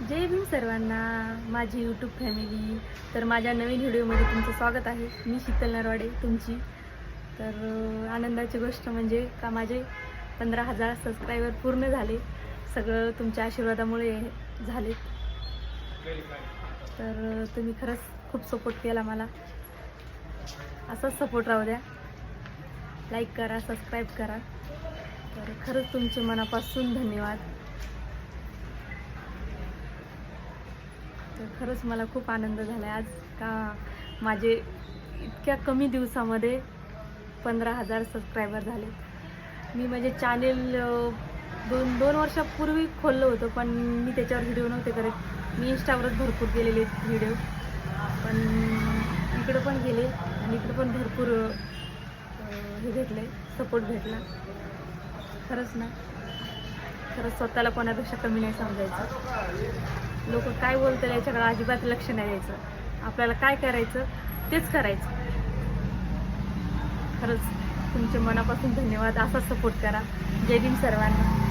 जय भीम सर्वांना. माझी YouTube family तर माझ्या नवीन व्हिडिओमध्ये तुमचं स्वागत आहे. मी शीतल नरवाडे तुमची. तर आनंदाची गोष्ट म्हणजे का माझे पंधरा हजार सबस्क्रायबर पूर्ण झाले. सगळं तुमच्या आशीर्वादामुळे झालेत तर तुम्ही खरंच खूप सपोर्ट केला मला. असाच सपोर्ट राहू द्या. लाईक करा सबस्क्राईब करा. तर खरंच तुमचे मनापासून धन्यवाद. तर खरंच मला खूप आनंद झाला आहे आज का माझे इतक्या कमी दिवसामध्ये पंधरा हजार सबस्क्रायबर झाले मी माझे चॅनेल दोन दोन वर्षापूर्वी खोललं होतं पण मी त्याच्यावर व्हिडिओ नव्हते करत. मी इंस्टावरच भरपूर केलेले व्हिडिओ पण इकडं पण गेले आणि इकडं पण भरपूर हे भेटले सपोर्ट भेटला. खरंच ना. खरंच स्वतःला कोणापेक्षा कमी नाही समजायचं. लोक काय बोलतात याच्याकडे अजिबात लक्ष नाही द्यायचं. आपल्याला काय करायचं तेच करायचं. खरंच तुमचे मनापासून धन्यवाद. असाच सपोर्ट करा. जय भीम सर्वांना.